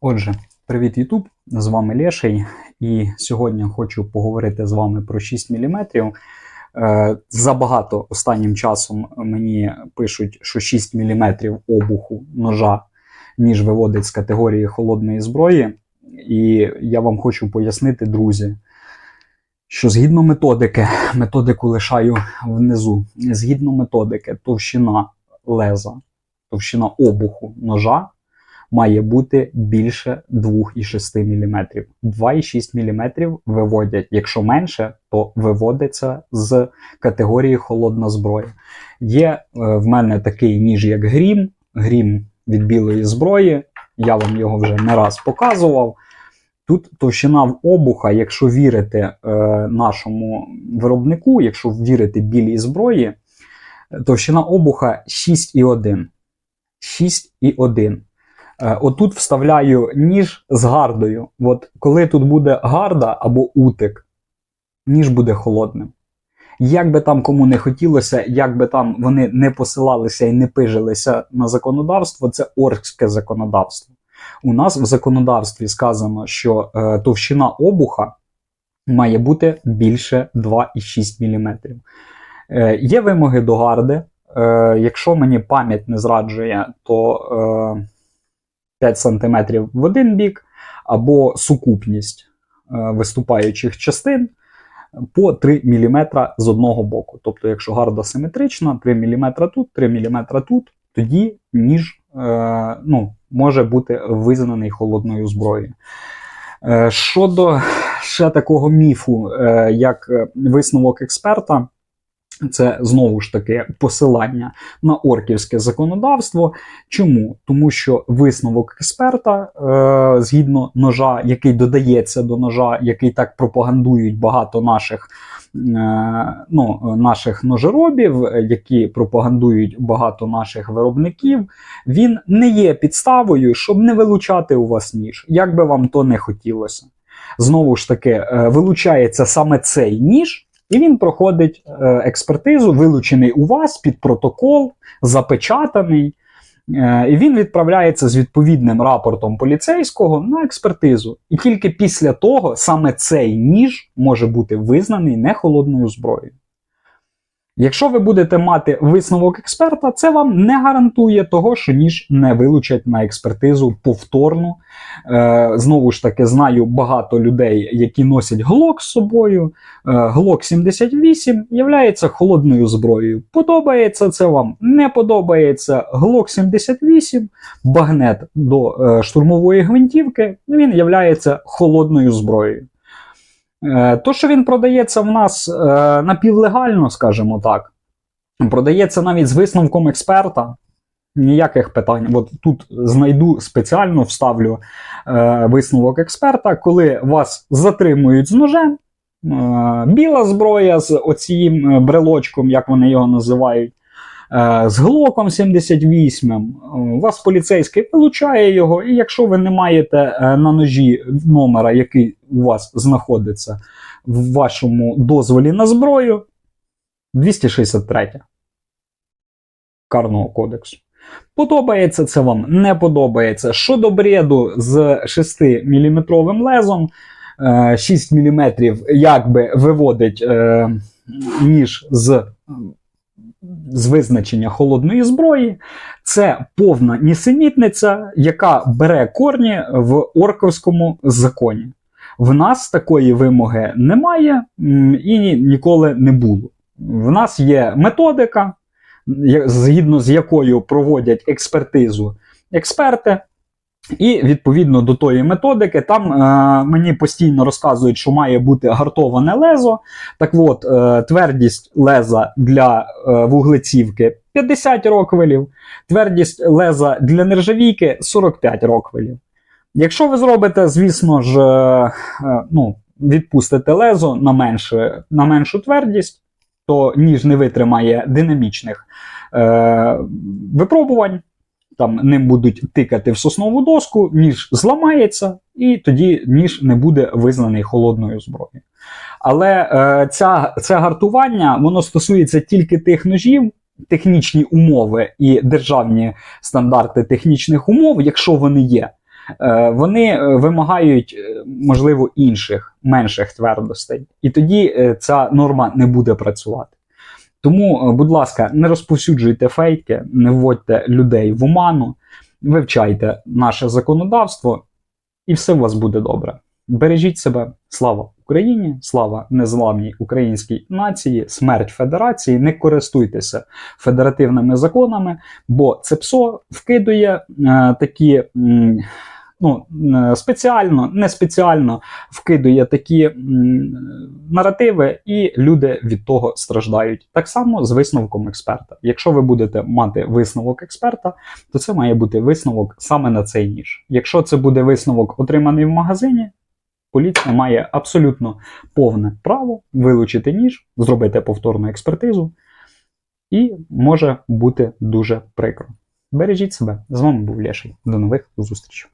Отже, привіт, Ютуб! З вами Леший, і сьогодні хочу поговорити з вами про 6 мм. Е, Забагато останнім часом мені пишуть, що 6 мм обуху ножа ніж виводить з категорії холодної зброї. І я вам хочу пояснити, друзі, що згідно методики, методику лишаю внизу, згідно методики, товщина леза, товщина обуху ножа має бути більше 2,6 мм. 2,6 мм виводять, якщо менше, то виводиться з категорії холодна зброя. Є е, в мене такий ніж, як грім, грім від білої зброї. Я вам його вже не раз показував. Тут товщина в обуха, якщо вірити е, нашому виробнику, якщо вірити білій зброї, товщина обуха 6,1. 6,1. Е, отут вставляю ніж з гардою. От коли тут буде гарда або утик, ніж буде холодним. Як би там кому не хотілося, як би там вони не посилалися і не пижилися на законодавство, це оркське законодавство. У нас в законодавстві сказано, що е, товщина обуха має бути більше 2,6 мм. Е, є вимоги до гарди. Е, якщо мені пам'ять не зраджує, то е, 5 см в один бік, або сукупність е, виступаючих частин по 3 мм з одного боку. Тобто, якщо гарда симетрична, 3 мм тут, 3 мм тут, тоді ніж е, ну, може бути визнаний холодною зброєю. Е, щодо ще такого міфу, як висновок експерта, це знову ж таки посилання на орківське законодавство. Чому? Тому що висновок експерта, е, згідно ножа, який додається до ножа, який так пропагандують багато наших е, ну, наших ножеробів, які пропагандують багато наших виробників, він не є підставою, щоб не вилучати у вас ніж, як би вам то не хотілося. Знову ж таки, е, вилучається саме цей ніж. І він проходить е, експертизу, вилучений у вас під протокол, запечатаний. Е, і він відправляється з відповідним рапортом поліцейського на експертизу. І тільки після того саме цей ніж може бути визнаний не холодною зброєю. Якщо ви будете мати висновок експерта, це вам не гарантує того, що ніж не вилучать на експертизу повторно. Е, Знову ж таки, знаю багато людей, які носять глок з собою. Е, глок 78 є холодною зброєю. Подобається це вам, не подобається глок 78, багнет до е, штурмової гвинтівки, він є холодною зброєю. Е, то, що він продається в нас е, напівлегально, скажімо так, продається навіть з висновком експерта. Ніяких питань. От тут знайду спеціально вставлю е, висновок експерта, коли вас затримують з ножем. Біла зброя з оцім брелочком, як вони його називають. Е, з глоком 78 е, вас поліцейський вилучає його, і якщо ви не маєте е, на ножі номера, який у вас знаходиться в вашому дозволі на зброю, 263 Карного кодексу. Подобається це вам, не подобається. Щодо бреду з 6 мм лезом, 6 мм якби виводить ніж з з визначення холодної зброї, це повна нісенітниця, яка бере корні в орковському законі. В нас такої вимоги немає і ніколи не було. В нас є методика, згідно з якою проводять експертизу експерти. І відповідно до тої методики, там е, мені постійно розказують, що має бути гартоване лезо. Так от, е, твердість леза для е, вуглецівки 50 роквелів, твердість леза для нержавійки 45 роквелів. Якщо ви зробите, звісно ж, е, е, ну, відпустите лезо на, менше, на меншу твердість, то ніж не витримає динамічних е, випробувань там ним будуть тикати в соснову доску, ніж зламається, і тоді ніж не буде визнаний холодною зброєю. Але е, ця, це гартування воно стосується тільки тих ножів, технічні умови і державні стандарти технічних умов, якщо вони є. е, вони е, вимагають, е, можливо, інших менших твердостей. І тоді ця норма не буде працювати. Тому, е, будь ласка, не розповсюджуйте фейки, не вводьте людей в оману, вивчайте наше законодавство, і все у вас буде добре. Бережіть себе, слава Україні, слава незламній українській нації, смерть федерації. Не користуйтеся федеративними законами, бо це ПСО вкидує е, такі. м, Ну, е, спеціально, не спеціально вкидує такі наративи, і люди від того страждають. Так само з висновком експерта. Якщо ви будете мати висновок експерта, то це має бути висновок саме на цей ніж. Якщо це буде висновок, отриманий в магазині, поліція має абсолютно повне право вилучити ніж, зробити повторну експертизу, і може бути дуже прикро. Бережіть себе. З вами був Леший. До нових зустрічей.